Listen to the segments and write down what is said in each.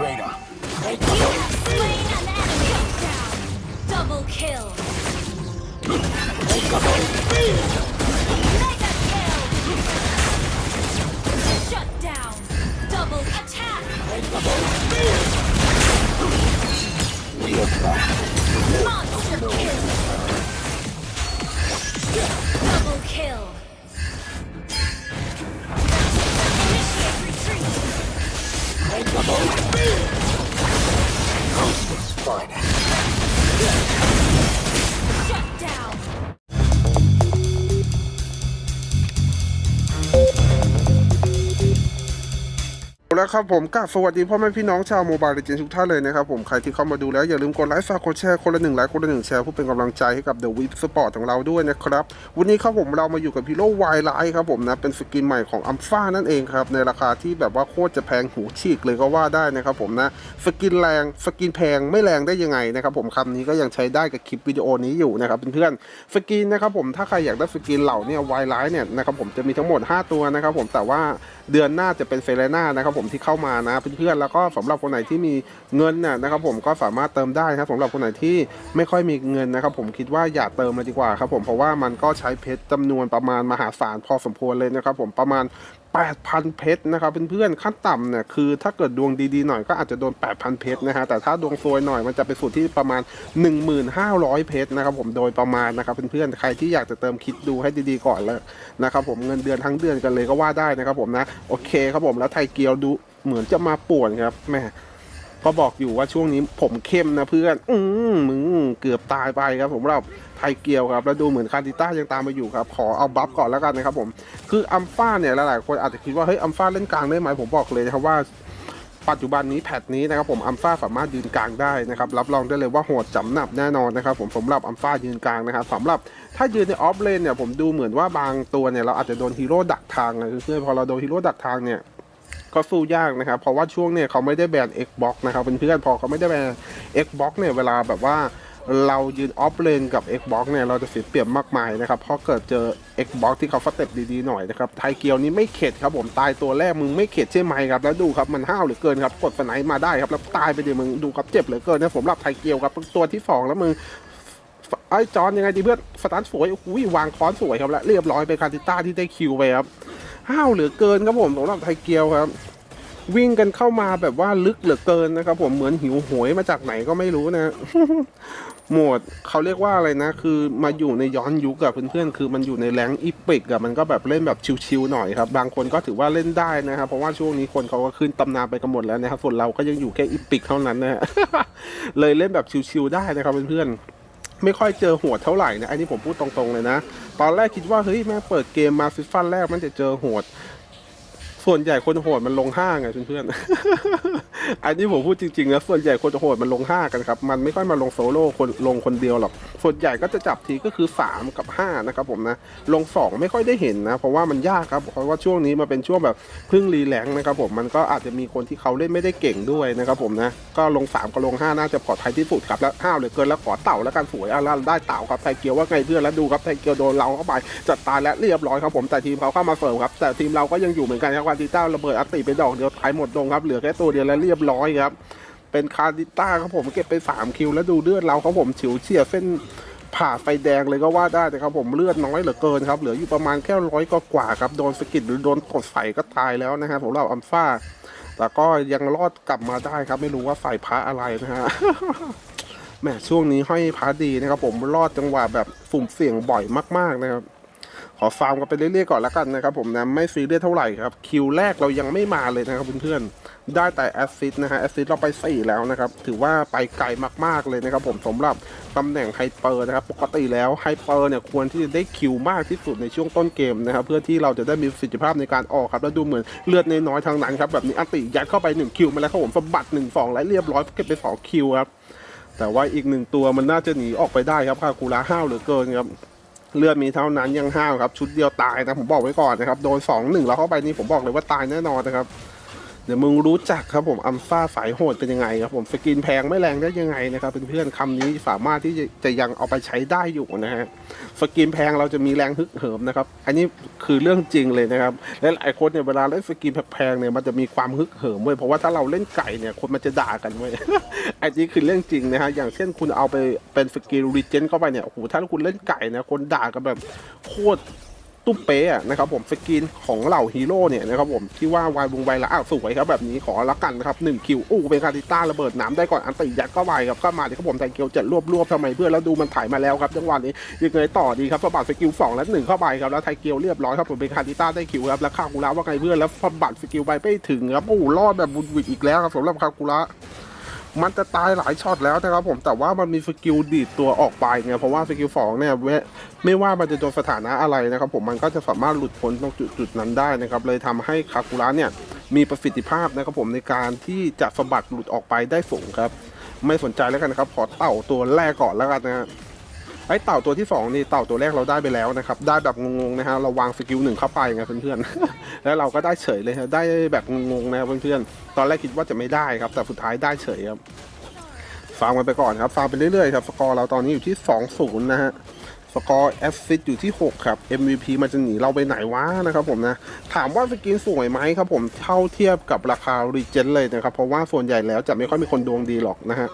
Radar. You have slain an enemy. Down. Double kill. Mega kill. Shut down. Double attack. Monster kill. Double kill. Initiate retreat. This is fine. แล้วครับผมกราบสวัสดีพ่อแม่พี่น้องชาวโมบายเลเจนทุกท่านเลยนะครับผมใครที่เข้ามาดูแล้วอย่าลืมกดไลค์ฝากกดแชร์คนละหนึ่งไลค์คนละหนึ่งแชร์เพื่อเป็นกำลังใจให้กับ The Whip Sport ของเราด้วยนะครับ วันนี้ครับผมเรามาอยู่กับฮีโร่วายไลท์ครับผมนะ เป็นสกินใหม่ของอัมฟ้านั่นเองครับ ในราคาที่แบบว่าโคตรจะแพงหูฉีกเลยก็ว่าได้นะครับผมนะ สกินแรงสกินแพงไม่แรงได้ยังไงนะครับผมคำนี้ก็ยังใช้ได้กับคลิปวิดีโอนี้อยู่นะครับเพื่อนๆสกินนะครับผมถ้าใครอยากได้สกินเหล่านี้วายไลท์เนี่ยนะครับผมจะมีทั้งหมด 5 ตัวนะครับผมแต่ว่าเดือนหน้าจะเป็นเซเลน่านะครับผมที่เข้ามานะเพื่อนๆแล้วก็สำหรับคนไหนที่มีเงินน่ะนะครับผมก็สามารถเติมได้นะครับสำหรับคนไหนที่ไม่ค่อยมีเงินนะครับผมคิดว่าอย่าเติมเลยดีกว่าครับผมเพราะว่ามันก็ใช้เพชรจำนวนประมาณมหาศาลพอสมควรเลยนะครับผมประมาณ 8,000 เพชรนะครับเพื่อนๆขั้นต่ำเนี่ยคือถ้าเกิดดวงดีๆหน่อยก็อาจจะโดน 8,000 เพชรนะฮะแต่ถ้าดวงซวยหน่อยมันจะไปสู่ที่ประมาณ 1,500 เพชรนะครับผมโดยประมาณนะครับเพื่อนๆใครที่อยากจะเติมคิดดูให้ดีๆก่อนเลยนะครับผมเงินเดือนทั้งเดือนกันเลยก็ว่าได้นะครับผมนะโอเคครับผมแล้วไทยเกียวดูเหมือนจะมาป่วนครับแม่ ก็บอกอยู่ว่าช่วงนี้ผมเข้มนะเพื่อน อืมมึงเกือบตายไปครับผมเราไทยเกียวครับ แล้วดูเหมือนคาติต้ายังตามมาอยู่ครับ ขอเอาบัฟก่อนแล้วกันนะครับผม คืออัมฟ้าเนี่ยหลายๆคนอาจจะคิดว่าเฮ้ยอัมฟ้าเล่นกลางได้ไหมผมบอกเลยนะครับว่าปัจจุบันนี้แพทนี้นะครับผมอัมฟ้าสามารถยืนกลางได้นะครับรับรองได้เลยว่าโหดจำหนับแน่นอนนะครับผมสำหรับอัมฟ้ายืนกลางนะครับสำหรับถ้ายืนในออฟเลนเนี่ยผมดูเหมือนว่าบางตัวเนี่ยเราอาจจะโดนฮีโร่ดักทางนะคือพอเราโดนฮีโร่ดักทางเนี่ย ก็สู้ยากนะครับ เพราะว่าช่วงเนี่ยเขาไม่ได้แบน Xbox นะครับเพื่อนๆพอเขาไม่ได้แบน Xbox เนี่ยเวลาแบบว่าเรายืนออฟเลนกับ Xbox เนี่ยเราจะเสียเปรียบมากมายนะครับเพราะเกิดเจอ Xbox ที่เขาสเต็ปดีๆหน่อยนะครับไทเกียวนี้ไม่เข็ดครับผมตายตัวแรกมึงไม่เข็ดใช่ไหมครับแล้วดูครับมันห้าวเหลือเกินครับกดสไนป์มาได้ครับแล้วตายไปดิมึงดูครับเจ็บเหลือเกินนะผมรับไทเกียวครับตัวที่สองแล้วมึงไอ้จอนยังไงดีเพื่อนสตาร์ทสวยอุ้ยวางค้อนสวยครับและเรียบร้อยไปคาติต้าที่ได้คิวไปครับ ห้าวเหลือเกินครับผมสำหรับไทเกียวครับ วิ่งกันเข้ามาแบบว่าลึกเหลือเกินนะครับ ผมเหมือนหิวโหยมาจากไหนก็ไม่รู้นะหมดเขาเรียกว่าอะไรนะ คือมาอยู่ในย้อนยุคกับเพื่อนๆคือมันอยู่ในแรงอีปิกอะมันก็แบบเล่นแบบชิวๆหน่อยครับ บางคนก็ถือว่าเล่นได้นะครับ เพราะว่าช่วงนี้คนเขาก็ขึ้นตำนานไปกันหมดแล้วนะครับส่วนเราก็ยังอยู่แค่อีปิกเท่านั้นนะฮะเลยเล่นแบบชิวๆได้นะครับเพื่อนๆไม่ค่อยเจอหัวเท่าไหร่นะอันนี้ผมพูดตรงๆเลยนะ ตอนแรกคิดว่าเฮ้ยแม่งเปิดเกมมาซิฟันแรกมันจะเจอโหด ส่วนใหญ่คนโหดมันลงห้างไงเพื่อนๆ อันนี้ผมพูดจริงๆนะส่วนใหญ่คนโหดมันลงห้ากันครับ มันไม่ค่อยมาลงโซโล่คนลงคนเดียวหรอก ส่วนใหญ่ก็จะจับทีก็คือ 3 กับ 5 นะครับผมนะ ลง 2 ไม่ค่อยได้เห็นนะ เพราะว่ามันยากครับ เพราะว่าช่วงนี้มันเป็นช่วงแบบเพึ่งรีแลงนะครับผม มันก็อาจจะมีคนที่เขาเล่นไม่ได้เก่งด้วยนะครับผมนะ ก็ลง 3 กับลง 5 น่าจะปลอดภัยที่สุดครับ แล้วห้าวเหลือเกินแล้วขอเต่าแล้วกันสวยอะแล้วได้เต่าครับไทเกียวว่าไงเพื่อนแล้วดูครับไทเกียวโดนเราเข้าไปจัดตายและเรียบร้อยครับผมแต่ทีมเขาเข้ามาเสริมครับแต่ทีมเราก็ยังอยู่เหมือนกันครับวันทีต้าระเบิดอัตติไปดอกเดียวตายหมดลงครับเหลือแค่ตัวเดียวแล้วเรียบร้อยครับเป็นคาร์ดิต้าครับผมเก็บไป 3 คิวแล้วดูเลือดเราครับผมฉิวเฉียดเส้นผ่าไฟแดงเลยก็ว่าได้นะครับผมเลือดน้อยเหลือเกินครับเหลืออยู่ประมาณแค่ร้อยกว่าครับโดนสกิดหรือโดนกดใส่ก็ตายแล้วนะครับผมเราอัมฟ้าแต่ก็ยังรอดกลับมาได้ครับ ไม่รู้ว่าใส่พระอะไรนะฮะแหมช่วงนี้ห้อยพระดีนะครับผมรอดจังหวะแบบสุ่มเสี่ยงบ่อยมาก ๆนะครับ ขอฟาร์มกันไปเรื่อยๆก่อนแล้วกันนะครับผมนะไม่ซีเรียสเท่าไหร่ครับคิวแรกเรายังไม่มาเลยนะครับเพื่อนๆได้แต่แอสซิสนะฮะแอสซิสเราไปสี่แล้วนะครับถือว่าไปไกลมากๆเลยนะครับผมสำหรับตำแหน่งไฮเปอร์นะครับปกติแล้วไฮเปอร์เนี่ยควรที่จะได้คิวมากที่สุดในช่วงต้นเกมนะครับเพื่อที่เราจะได้มีประสิทธิภาพในการออกครับแล้วดูเหมือนเลือดน้อยๆทางนั้นครับแบบนี้อัติยัดเข้าไป1คิวมาแล้วครับผมสะบัด1 2แล้วเรียบร้อยเก็บไป2คิวครับแต่ว่าอีกหนึ่งตัวมันน่าจะหนีออกไปได้ครับคาคูระห้าวเหลือเกินครับ เลือดมีเท่านั้นยังห้าวครับ ชุดเดียวตายนะผมบอกไว้ก่อนนะครับ โดนสองหนึ่งแล้วเข้าไปนี่ผมบอกเลยว่าตายแน่นอนนะครับ เดี๋ยวมึงรู้จักครับผมอัมฟ้าสายโหดเป็นยังไงครับผมสกินแพงไม่แรงได้ยังไงนะครับเพื่อนๆคำนี้สามารถที่จะจะยังเอาไปใช้ได้อยู่นะฮะสกินแพงเราจะมีแรงฮึกเหิมนะครับ อันนี้คือเรื่องจริงเลยนะครับและหลายคนเนี่ยเวลาเล่นสกินแพงๆเนี่ยมันจะมีความฮึกเหิมเว้ยเพราะว่าถ้าเราเล่นไก่เนี่ยคนมันจะด่ากันเว้ยอันนี้คือเรื่องจริงนะฮะอย่างเช่นคุณเอาไปเป็นสกินรีเจนเข้าไปเนี่ยโอ้โหถ้าคุณเล่นไก่นะคนด่ากันแบบโคตร ตุ้มเป๊ะนะครับผมสกินของเหล่าฮีโร่เนี่ยนะครับผมที่ว่าวายวงไวละอ้าวสวยครับแบบนี้ขอละกันนะครับหนึ่งคิวอู้เป็นคาติต้าระเบิดน้ำได้ก่อนอันติยัดก็ไวครับก็มาดิครับผมแทงเกียวจะรวบรวบทำไมเพื่อนแล้วดูมันถ่ายมาแล้วครับจังหวะนี้ยังไงต่อดีครับสะบัดสกิลสองและหนึ่งเข้าไปครับแล้วไทเกียวเรียบร้อยครับผมเป็นคาติต้าได้คิวครับแล้วคากุระว่าไงเพื่อนแล้วสะบัดสกิลไปไม่ถึงครับโอ้รอดแบบบุญวิดอีกแล้วครับสำหรับคากุระ มันจะตายหลายช็อตแล้วนะครับผมแต่ว่ามันมีสกิลดีดตัวออกไปไงเพราะว่าสกิลสองเนี่ยเวไม่ว่ามันจะโดนสถานะอะไรนะครับผมมันก็จะสามารถหลุดพ้นตรงจุดจุดนั้นได้นะครับเลยทำให้คากุระเนี่ยมีประสิทธิภาพนะครับผมในการที่จะสะบัดหลุดออกไปได้สูงครับ ไม่สนใจแล้วกันนะครับขอเต่าตัวแรกก่อนแล้วกันนะฮะ ไอ้เต่าตัวที่สองนี่เต่าตัวแรกเราได้ไปแล้วนะครับ ได้แบบงงๆนะฮะเราวางสกิลหนึ่งเข้าไปไงเพื่อนๆแล้วเราก็ได้เฉยเลยฮะได้แบบงงๆนะเพื่อนๆตอนแรกคิดว่าจะไม่ได้ครับ แต่สุดท้ายได้เฉยครับฟังมันไปก่อนครับฟังไปเรื่อยๆครับสกอร์เราตอนนี้อยู่ที่2-0นะฮะ สกอร์แอสซิสอยู่ที่ 6 ครับ MVP มันจะหนีเราไปไหนวะนะครับผมนะ ถามว่าสกินสวยไหมครับผมเท่าเทียบกับราคารีเจนเลยนะครับ เพราะว่าส่วนใหญ่แล้วจะไม่ค่อยมีคนดวงดีหรอกนะฮะ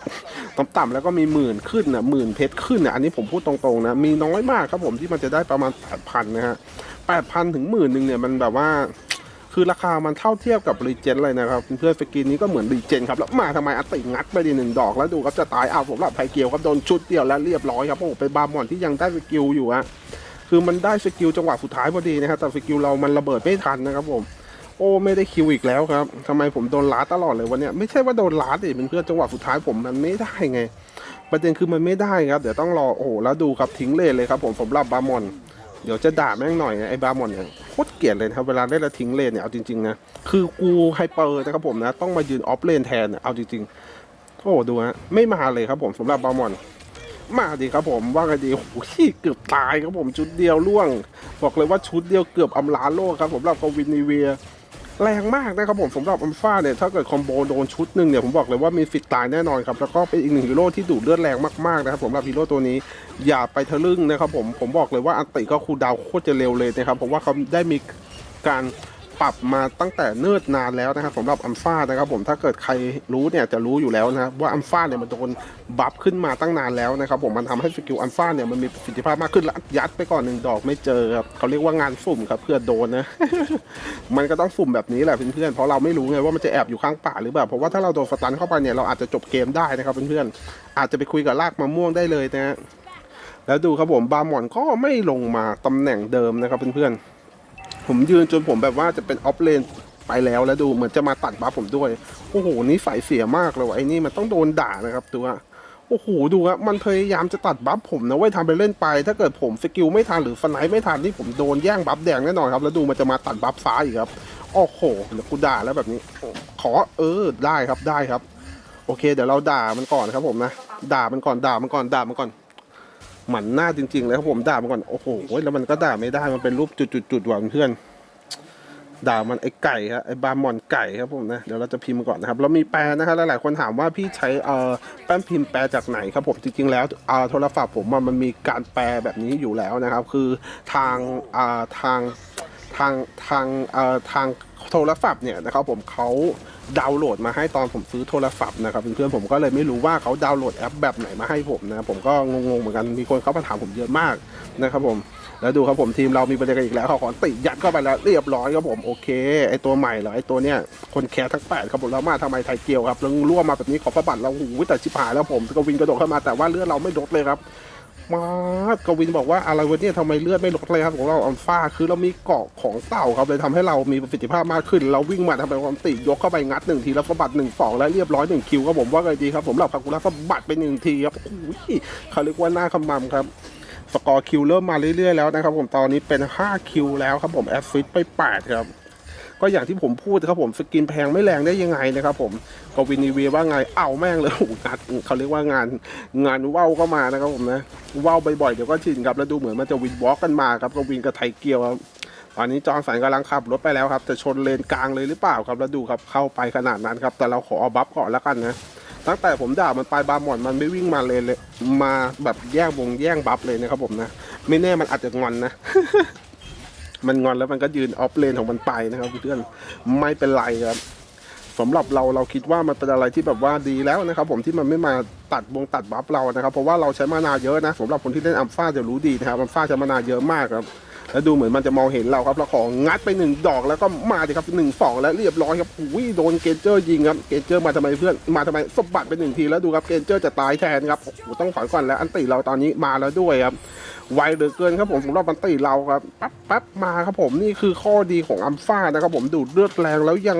ต่ำๆแล้วก็มีหมื่นขึ้นนะหมื่นเพชรขึ้นนะอันนี้ผมพูดตรงๆนะ มีน้อยมากครับผมที่มันจะได้ประมาณ 8,000 นะฮะ8,000 ถึงหมื่นหนึ่งเนี่ยมันแบบว่า คือราคามันเท่าเทียบกับรีเจนเลยนะครับ เพื่อนสกินนี้ก็เหมือนรีเจนครับ แล้วมาทำไมอัติงัดไปดีหนึ่งดอกแล้วดูครับจะตายเอาผมรับไทเกียวครับโดนชุดเดียวแล้วเรียบร้อยครับโอ้โหเป็นบาร์มอนที่ยังได้สกิลอยู่อะคือมันได้สกิลจังหวะสุดท้ายพอดีนะครับแต่สกิลเรามันระเบิดไม่ทันนะครับผมโอ้ไม่ได้คิวอีกแล้วครับทำไมผมโดนล้าตลอดเลยวันนี้ไม่ใช่ว่าโดนล้าดิเป็นเพื่อนจังหวะสุดท้ายผมมันไม่ได้ไง ประเด็นคือมันไม่ได้ครับเดี๋ยวต้องรอโอ้โหแล้วดูครับทิ้งเลนเลยครับผมสำหรับบาร์มอน เดี๋ยวจะด่าแม่งหน่อยนะไอ้บาร์มอนเนี่ยโคตรเกลียดเลยนะครับเวลาได้ละทิ้งเลนเนี่ยเอาจริงๆนะคือกูไฮเปอร์นะครับผมนะ ต้องมายืนออฟเลนแทนเอาจริงๆโอ้ดูฮะไม่มาเลยครับผมสำหรับบาร์มอนมาดีครับผมว่ากันดีโอ้โหเกือบตายครับผมชุดเดียวล่วง บอกเลยว่าชุดเดียวเกือบอำลาโลกครับผมสำหรับกวินนีเวีย แรงมากนะครับผมสำหรับอัมฟ้าเนี่ยถ้าเกิดคอมโบโดนชุดหนึ่งเนี่ยผมบอกเลยว่ามีฟิตตายแน่นอนครับแล้วก็เป็นอีกหนึ่งฮีโร่ที่ดูดเลือดแรงมากๆนะครับผมสำหรับฮีโร่ตัวนี้อย่าไปทะลึ่งนะครับผมผมบอกเลยว่าอันติก็คูดาวโคตรจะเร็วเลยนะครับผมว่าเขาได้มีการ ปรับมาตั้งแต่เนิ่นนานแล้วนะครับสำหรับอัมฟ้านะครับผมถ้าเกิดใครรู้เนี่ยจะรู้อยู่แล้วนะครับว่าอัมฟ้าเนี่ยมันโดนบัฟขึ้นมาตั้งนานแล้วนะครับผมมันทำให้สกิลอัมฟ้าเนี่ยมันมีประสิทธิภาพมากขึ้นและยัดไปก่อนหนึ่งดอกไม่เจอครับเขาเรียกว่างานสุ่มครับเพื่อโดนนะมันก็ต้องสุ่มแบบนี้แหละเพื่อนๆเพราะเราไม่รู้ไงว่ามันจะแอบอยู่ข้างป่าหรือเปล่าเพราะว่าถ้าเราโดนสตันเข้าไปเนี่ยเราอาจจะจบเกมได้นะครับเพื่อนๆอาจจะไปคุยกับลากมะม่วงได้เลยนะแล้วดูครับผมบาร์มอนก็ไม่ลงมาตำแหน่งเดิมนะครับเพื่อนๆ ผมยืนจนผมแบบว่าจะเป็นออฟเลนไปแล้วแล้วดูเหมือนจะมาตัดบัฟผมด้วย โอ้โหนี่ใส่เสียมากเลยวะไอ้นี่มันต้องโดนด่านะครับดูว่าโอ้โหดูครับมันพยายามจะตัดบัฟผมนะเว้ยทำไปเล่นไป ถ้าเกิดผมสกิลไม่ทันหรือสไนป์ไม่ทันนี่ผมโดนแย่งบัฟแดงแน่นอนครับ แล้วดูมันจะมาตัดบัฟฟ้าอีกครับโอ้โหเดี๋ยวกูด่าแล้วแบบนี้ ขอเออได้ครับได้ครับ โอเค เดี๋ยวเราด่ามันก่อนครับผมนะด่ามันก่อนด่ามันก่อนด่ามันก่อน หมันหน้าจริงๆเลยครับผมด่ามันก่อน โอ้โห แล้วมันก็ด่าไม่ได้ มันเป็นรูปจุดๆๆหวังเพื่อน ด่ามันไอ้ไก่ครับไอ้บาร์มอนไก่ครับผมนะ เดี๋ยวเราจะพิมพ์ก่อนนะครับ เรามีแปลนะครับหลายๆคนถามว่าพี่ใช้เอ่อแป้นพิมพ์แปลจากไหนครับผมจริงๆแล้วเอ่อโทรศัพท์ผมมันมีการแปลแบบนี้อยู่แล้วนะครับ คือทางอ่าทางทางทางเอ่อทาง โทรศัพท์เนี่ยนะครับผมเขาดาวน์โหลดมาให้ตอนผมซื้อโทรศัพท์นะครับเพื่อนๆผมก็เลยไม่รู้ว่าเขาดาวน์โหลดแอปแบบไหนมาให้ผมนะผมก็งงๆเหมือนกันมีคนเข้ามาถามผมเยอะมากนะครับผมแล้วดูครับผมทีมเรามีประเด็นกันอีกแล้วเขาขอติยัดเข้าไปแล้วเรียบร้อยครับผมโอเคไอตัวใหม่เหรอไอตัวเนี้ยคนแคร์ทั้งแปดครับผมแล้วมาทำไมไทยเกียวครับแล้วร่วมมาแบบนี้ขอประบัตรเราหูแต่ชิบหายแล้วผมก็วินกระโดดเข้ามาแต่ว่าเลือดเราไม่ลดเลยครับ มากวินบอกว่าอะไรวะเนี่ยทำไมเลือดไม่ลดเลยครับของเราอัลฟาคือเรามีเกาะของเต่าครับเลยทำให้เรามีประสิทธิภาพมากขึ้น เราวิ่งมาทำเป็นความติยกเข้าไปงัดหนึ่งทีแล้วประบัตหนึ่งสองแล้วเรียบร้อยหนึ่งคิวครับผมว่าไงดีครับผมเหล่าคากุระประบัตไปหนึ่งทีครับโอ้ยเขาเรียกว่าหน้าขมำครับสกอร์คิวเริ่มมาเรื่อยๆแล้วนะครับผมตอนนี้เป็น 5 คิวแล้วครับผมแอสซิสต์ไป 8 ครับ ก็อย่างที่ผมพูดครับผมสกินแพงไม่แรงได้ยังไงนะครับผมกวินีเวว่าไงเอาแม่งเลยโอ้งานเขาเรียกว่างานงานว่าวก็มานะครับผมนะว่าวบ่อยๆเดี๋ยวก็ชินครับแล้วดูเหมือนมันจะวินวอล์กกันมาครับกวินกับไทเกียวครับตอนนี้จอห์นสันกำลังขับรถไปแล้วครับจะชนเลนกลางเลยหรือเปล่าครับแล้วดูครับเข้าไปขนาดนั้นครับแต่เราขอเอาบัฟก่อนแล้วกันนะตั้งแต่ผมด่ามันไปบาร์มอนมันไม่วิ่งมาเลนเลยมาแบบแย่งวงแย่งบัฟเลยนะครับผมนะไม่แน่มันอาจจะงอนนะ มันงอนแล้วมันก็ยืนออฟเลนของมันไปนะครับเพื่อนไม่เป็นไรครับสำหรับเราเราคิดว่ามันเป็นอะไรที่แบบว่าดีแล้วนะครับผมที่มันไม่มาตัดวงตัดบัฟเรานะครับ เพราะว่าเราใช้มานาเยอะนะสำหรับคนที่เล่นอัมฟาจะรู้ดีนะครับอัมฟาใช้มานาเยอะมากครับแล้วดูเหมือนมันจะมองเห็นเราครับเราของงัดไปหนึ่งดอกแล้วก็มาดิครับหนึ่งสองแล้วเรียบร้อยครับอุ้ยโดนเกนเจอร์ยิงครับเกนเจอร์มาทำไมเพื่อนมาทำไมสบัติไปหนึ่งทีแล้วดูครับเกนเจอร์จะตายแทนครับโอ้โหต้องถอยก่อนแล้วอันติเราตอนนี้มาแล้วด้วยครับไวเหลือเกินครับผมสำหรับอันติเราครับปั๊บ ปั๊บมาครับผมนี่คือข้อดีของอัมฟานะครับผมดูดเลือดแรงแล้วยัง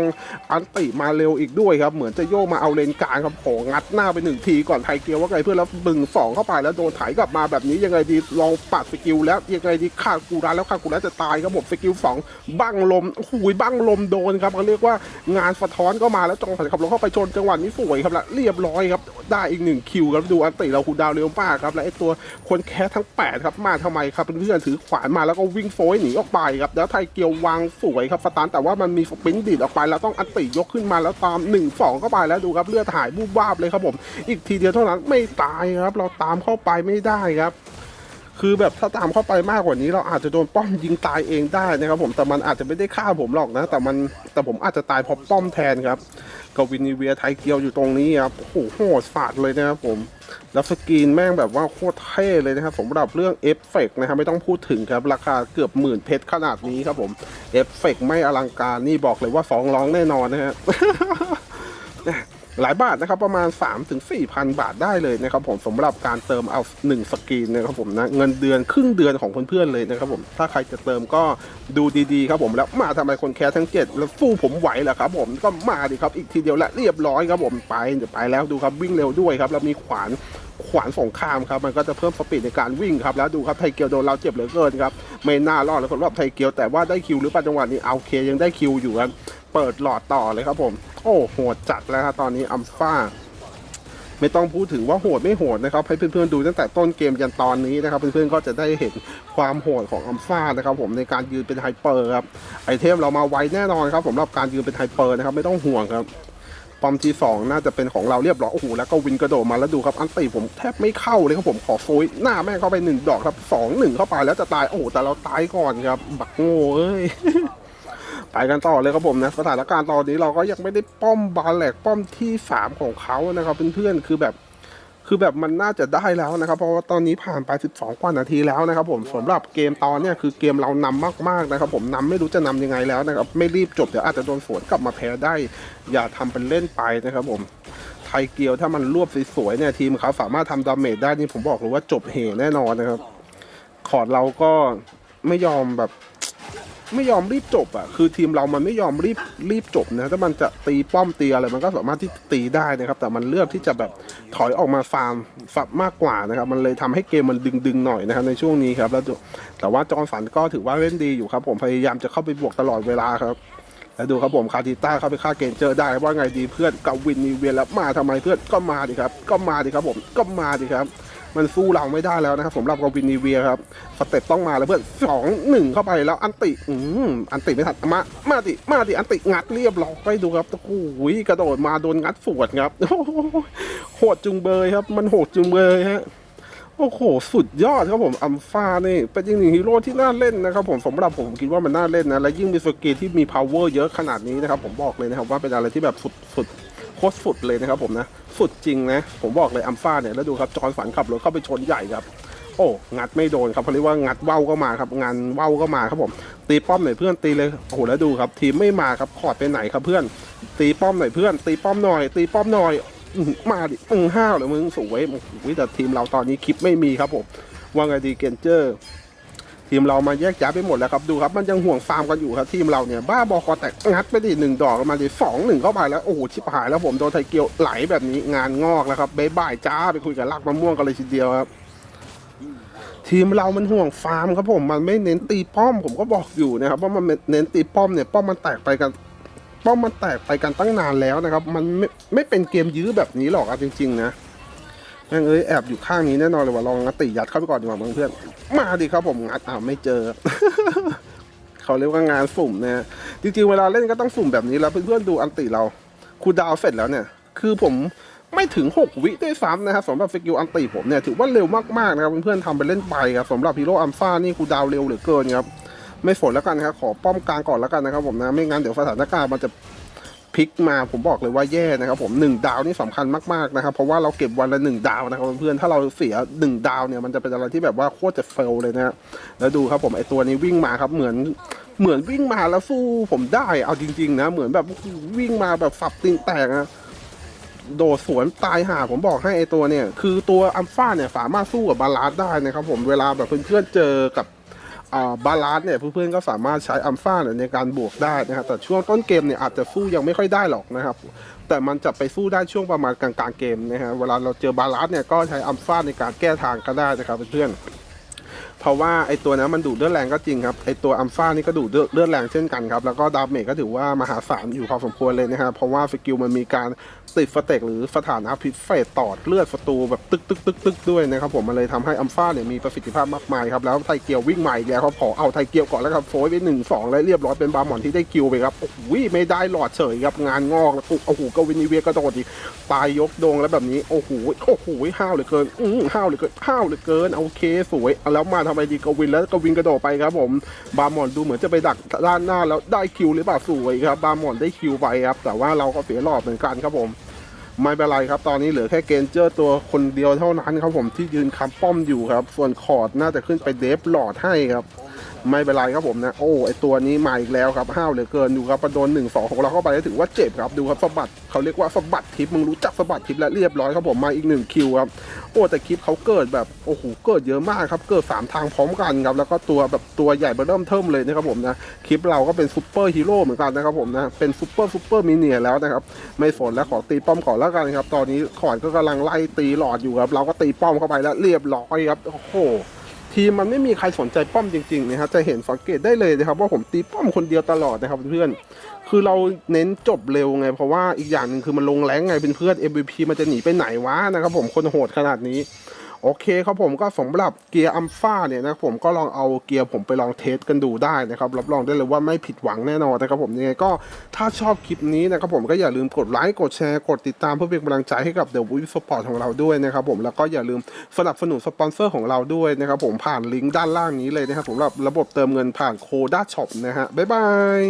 อันติมาเร็วอีกด้วยครับ เหมือนจะโยกมาเอาเลนกลางครับของงัดหน้าไปหนึ่งทีก่อนไทยเกียวว่าไงเพื่อนแล้วบึงสองเข้าไปแล้วโดนไถกลับมาแบบนี้ยังไงดีลองปัดสกิลแล้วยังไงดีฆ่ากูรันแล้วฆ่ากูรันจะตายครับผมสกิลสองบังลมโอ้โหูยบังลมโดนครับเขาเรียกว่างานสะท้อนก็มาแล้วจองสันขับรถเข้าไปชนจังหวะนี้สวยครับละเรียบร้อยครับได้อีกหนึ่งคิวครับดูอันติเราคูดาวเร็วมากครับและไอตัวคนแคสทั้งแปดครับมาทำไมครับเพื่อนๆถือขวานมาแล้วก็วิ่งโฟยหนีออกไปครับแล้วไทยเกียววางสวยครับสตาร์แต่ว่ามันมีสปรินต์ดีดออกไป แล้วต้องอันติยกขึ้นมาแล้วตาม 1 2 เข้าไปแล้วดูครับเลือดหายบูบวาบเลยครับผม อีกทีเดียวเท่านั้นไม่ตายครับ เราตามเข้าไปไม่ได้ครับคือแบบถ้าตามเข้าไปมากกว่านี้เราอาจจะโดนป้อมยิงตายเองได้นะครับผมแต่มันอาจจะไม่ได้ฆ่าผมหรอกนะ แต่มันแต่ผมอาจจะตายเพราะป้อมแทนครับ กวินิเวียไทยเกียวอยู่ตรงนี้ครับโอ้โหโหดสาดเลยนะครับผมแล้วสกรีนแม่งแบบว่าโคตรเท่เลยนะครับสำหรับเรื่องเอฟเฟกต์นะครับไม่ต้องพูดถึงครับ ราคาเกือบหมื่นเพชรขนาดนี้ครับผมเอฟเฟกต์ไม่อลังการนี่บอกเลยว่าสองร้องแน่นอนนะฮะ หลายบาทนะครับประมาณ 3-4ถึง4,000บาทได้เลยนะครับผมสำหรับการเติมเอา1สกรีนนะครับผมนะเงินเดือนครึ่งเดือนของเพื่อนๆเลยนะครับผมถ้าใครจะเติมก็ดูดีๆครับผมแล้วมาทำไมคนแคร์ทั้ง 7 แล้วฟู่ผมไหวเหรอครับผมก็มาดิครับอีกทีเดียวและเรียบร้อยครับผมไปเดี๋ยวไปแล้วดูครับวิ่งเร็วด้วยครับแล้วมีขวานขวานสงครามครับมันก็จะเพิ่มสปีดในการวิ่งครับแล้วดูครับไทเกียวโดนเราเจ็บเหลือเกินครับไม่น่ารอดเลยสำหรับไทเกียวแต่ว่าได้คิวหรือปล่าจังหวะนี้เอาเคยังได้คิวอยู่ครับ เปิดหลอดต่อเลยครับผม โอ้โหดจัดแล้วครับตอนนี้อัมฟ้า ไม่ต้องพูดถึงว่าโหดไม่โหดนะครับ ให้เพื่อนๆดูตั้งแต่ต้นเกมยันตอนนี้นะครับ เพื่อนๆก็จะได้เห็นความโหดของอัมฟานะครับ ผมในการยืนเป็นไฮเปอร์ครับไอเทมเรามาไวแน่นอนครับสำหรับการยืนเป็นไฮเปอร์นะครับไม่ต้องห่วงครับปอมที่สองน่าจะเป็นของเราเรียบร้อยโอ้โหแล้วก็วินกระโดดมาแล้วดูครับ อันตีผมแทบไม่เข้าเลยครับผมขอโฟยหน้าแม่เข้าไปหนึ่งดอกครับสองหนึ่งเข้าไปแล้วจะตายโอ้โหแต่เราตายก่อนครับ บักโง่เอ้ย ไปกันต่อเลยครับผมนะสถานการณ์ตอนนี้เราก็ยังไม่ได้ป้อมบาแหลกป้อมที่สามของเขานะครับเพื่อนๆคือแบบคือแบบมันน่าจะได้แล้วนะครับเพราะว่าตอนนี้ผ่านไป 12 กว่านาทีแล้วนะครับผมสำหรับเกมตอนเนี้ยคือเกมเรานำมากๆนะครับผมนำไม่รู้จะนำยังไงแล้วนะครับไม่รีบจบเดี๋ยวอาจจะโดนสวนกลับมาแพ้ได้ อย่าทำเป็นเล่นไปนะครับผมไทยเกียวถ้ามันรวบสวยๆเนี่ยทีมเขาสามารถทำดาเมจได้นี่ผมบอกเลยว่าจบเหแน่นอนนะครับคอดเราก็ไม่ยอมแบบ ไม่ยอมรีบจบอะคือทีมเรามันไม่ยอมรีบรีบจบนะถ้ามันจะตีป้อมตีอะไรมันก็สามารถที่ตีได้นะครับ แต่มันเลือกที่จะแบบถอยออกมาฟาร์มฝับมากกว่านะครับ มันเลยทำให้เกมมันดึงดึงหน่อยนะครับในช่วงนี้ครับแล้วแต่ว่าจอร์นสันก็ถือว่าเล่นดีอยู่ครับ ผมพยายามจะเข้าไปบวกตลอดเวลาครับแล้วดูครับผมคาติต้าเข้าไปฆ่าเกนเจอร์ได้ว่าไงดีเพื่อนกับวินนีเวียนแล้วมาทำไมเพื่อนก็มาดิครับ ก็มาดิครับผมก็มาดิครับ มันสู้เราไม่ได้แล้วนะครับสำหรับกวินนีเวียครับสเต็ปต้องมาแล้วเพื่อนสองหนึ่งเข้าไปแล้วอันติอืมอันติไม่ทันมามาดิมาดิอันติงัดเรียบร้อยดูครับโอ้โหกระโดดมาโดนงัดสวดครับโหดจุงเบยครับ มันโหดจุงเบยฮะโอ้โห สุดยอดครับผมอัมฟานี่เป็นอีกหนึ่งฮีโร่ที่น่าเล่นนะครับผมสำหรับผมคิดว่ามันน่าเล่นนะ และยิ่งมีสกีที่มี power เยอะขนาดนี้นะครับ ผมบอกเลยนะครับว่าเป็นอะไรที่แบบสุดสุดโคตรสุดเลยนะครับผมนะ สุดจริงนะ ผมบอกเลยอัมฟาเนี่ย แล้วดูครับ จอห์นฝันขับรถเข้าไปชนใหญ่ครับ โอ้ งัดไม่โดนครับเขาเรียกว่างัดเว้าก็มาครับ งานเว้าก็มาครับผม ตีป้อมหน่อยเพื่อนตีเลย โอ้โห แล้วดูครับ ทีมไม่มาครับคอดไปไหนครับเพื่อน ตีป้อมหน่อยเพื่อน ตีป้อมหน่อย ตีป้อมหน่อย มาดิมึงห้าวเลยมึงสวยโอ้โหแต่ทีมเราตอนนี้คลิปไม่มีครับผม ว่าไงดีเกนเจอร์ ทีมเรามาแยกย้ายไปหมดแล้วครับดูครับมันยังห่วงฟาร์มกันอยู่ครับทีมเราเนี่ยบ้าบอคอแตกงัดไปดิหนึ่งดอกมาดิสองหนึ่งเข้าไปแล้วโอ้โหชิบหายแล้วผมโดนไทเกียวไหลแบบนี้งานงอกแล้วครับบ๊ายบายจ้าไปคุยกับลักมะม่วงกันเลยทีเดียวครับทีมเรามันห่วงฟาร์มครับผมมันไม่เน้นตีป้อมผมก็บอกอยู่นะครับว่ามันเน้นตีป้อมเนี่ยป้อมมันแตกไปกันป้อมมันแตกไปกันตั้งนานแล้วนะครับ มันไม่ไม่เป็นเกมยื้อแบบนี้หรอกอจริงๆนะ แม่งเอ้ยแอบอยู่ข้างนี้แน่นอนเลยว่าลองงัดตียัดเข้าไปก่อนดีกว่าเพื่อนๆมาดิครับผมงัดอ่าวไม่เจอเขาเรียกว่างานสุ่มนะจริงๆเวลาเล่นก็ต้องสุ่มแบบนี้แล้วเพื่อนๆดูอันติเราคูดาวเสร็จแล้วเนี่ย คือผมไม่ถึง 6 วิด้วยซ้ำนะครับสำหรับสกิลอันติผมเนี่ยถือว่าเร็วมากๆนะครับเพื่อนๆทำไปเล่นไปครับสำหรับฮีโร่อัลฟานี่คูดาวเร็วเหลือเกินครับไม่ฝนแล้วกันครับขอป้อมกลางก่อนแล้วกันนะครับผมนะไม่งั้นเดี๋ยวสถานการณ์มันจะ พลิกมาผมบอกเลยว่าแย่นะครับผมหนึ่งดาวนี่สำคัญมากๆนะครับเพราะว่าเราเก็บวันละหนึ่งดาวนะครับเพื่อนถ้าเราเสียหนึ่งดาวเนี่ยมันจะเป็นอะไรที่แบบว่าโคตรจะเฟลเลยนะแล้วดูครับผมไอตัวนี้วิ่งมาครับเหมือนเหมือนวิ่งมาแล้วสู้ผมได้เอาจริง ๆ นะ เหมือนแบบวิ่งมาแบบฝับตีนแตกนะโดดสวนตายห่าผมบอกให้ไอตัวเนี่ย คือตัวอัลฟาเนี่ยสามารถสู้กับบาลานซ์ได้นะครับผมเวลาแบบเพื่อนๆเจอกับ บาลานซ์เนี่ยเพื่อนๆก็สามารถใช้อัมฟาเนี่ยในการบวกได้นะครับแต่ช่วงต้นเกมเนี่ยอาจจะสู้ยังไม่ค่อยได้หรอกนะครับแต่มันจะไปสู้ได้ช่วงประมาณกลางๆเกมนะฮะเวลาเราเจอบาลานซ์เนี่ยก็ใช้อัมฟาในการแก้ทางก็ได้นะครับเพื่อนเพราะว่าไอตัวนั้นมันดูดเลือดแรงก็จริงครับไอตัวอัมฟานี่ก็ดูดเลือดแรงเช่นกันครับแล้วก็ดาเมจก็ถือว่ามหาศาลอยู่พอสมควรเลยนะครับเพราะว่าสกิลมันมีการ ติดสเต็กหรือสถานะพิษเฟสตอดเลือดศัตรูแบบตึกตึกตึกตึกด้วยนะครับผมมันเลยทำให้อัมฟาเนี่ยมีประสิทธิภาพมากมายครับแล้วไทเกียววิ่งใหม่แล้วเขาขอเอาไทเกียวก่อนแล้วครับโฟยไปหนึ่งสองแล้วเรียบร้อยเป็นบาร์หมอนที่ได้คิวไปครับโอ้โหไม่ได้หลอดเฉยครับงานงอกแล้วปุ๊บโอ้โหกวินิเวียก็โดดอีกตายยกโดงแล้วแบบนี้โอ้โหโอ้โหห้าวเหลือเกินอือห้าวเหลือเกินห้าวเหลือเกินโอเคสวยแล้วมาทำไมดีกวินแล้วกวินกระโดดไปครับผมบาร์หมอนดูเหมือนจะไปดักด้านหน้าแล้วได้คิวหรือเปล่าสวยครับบาหมอนได้คิวไปครับแต่ว่าเราก็เสียหลอดเหมือนกันครับผม ไม่เป็นไรครับ ตอนนี้เหลือแค่เกนเจอร์ตัวคนเดียวเท่านั้นครับผมที่ยืนคำป้อมอยู่ครับ ส่วนคอร์ดน่าจะขึ้นไปเดฟหลอดให้ครับ ไม่เป็นไรครับผมนะ โอ้ไอตัวนี้มาอีกแล้วครับห้าวเหลือเกินดูครับประโดนหนึ่งสองของเราเข้าไปแล้วถือว่าเจ็บครับดูครับสะบัดเขาเรียกว่าสะบัดทิปมึงรู้จักสะบัดทิปแล้วเรียบร้อยครับผมมาอีกหนึ่งคิวครับโอ้แต่คลิปเขาเกิดแบบโอ้โหเกิดเยอะมากครับเกิดสามทางพร้อมกันครับแล้วก็ตัวแบบตัวใหญ่เบอร์เริ่มเทิมเลยนะครับผมนะคลิปเราก็เป็นซูเปอร์ฮีโร่เหมือนกันนะครับผมนะเป็นซูเปอร์ซูเปอร์มิเนียแล้วนะครับไม่สนแล้วขอตีป้อมก่อนแล้วกันครับตอนนี้ขอดก็กำลังไล่ตีหลอดอยู่ครับเราก็ตีป้อมเข้าไปแล้วเรียบร้อยครับโอ้โห ทีมมันไม่มีใครสนใจป้อมจริงๆนะครับจะเห็นสังเกตได้เลยนะครับว่าผมตีป้อมคนเดียวตลอดนะครับเพื่อนคือเราเน้นจบเร็วไง เพราะว่าอีกอย่างหนึ่งคือมันลงแรงไงเป็นเพื่อน MVP มันจะหนีไปไหนวะนะครับผมคนโหดขนาดนี้ โอเคครับผมก็สำหรับเกียร์อัมฟ้าเนี่ยนะผมก็ลองเอาเกียร์ผมไปลองเทสกันดูได้นะครับรับรองได้เลยว่าไม่ผิดหวังแน่นอนนะครับผมยังไงก็ถ้าชอบคลิปนี้นะครับผมก็อย่าลืมกดไลค์กดแชร์กดติดตามเพื่อเป็นกำลังใจให้กับ The w i f Sport ของเราด้วยนะครับผมแล้วก็อย่าลืมสนับสนุนสปอนเซอร์ของเราด้วยนะครับผมผ่านลิงก์ด้านล่างนี้เลยนะครับผมสำหรับระบบเติมเงินผ่านโคด้าช็อปนะฮะบ๊ายบาย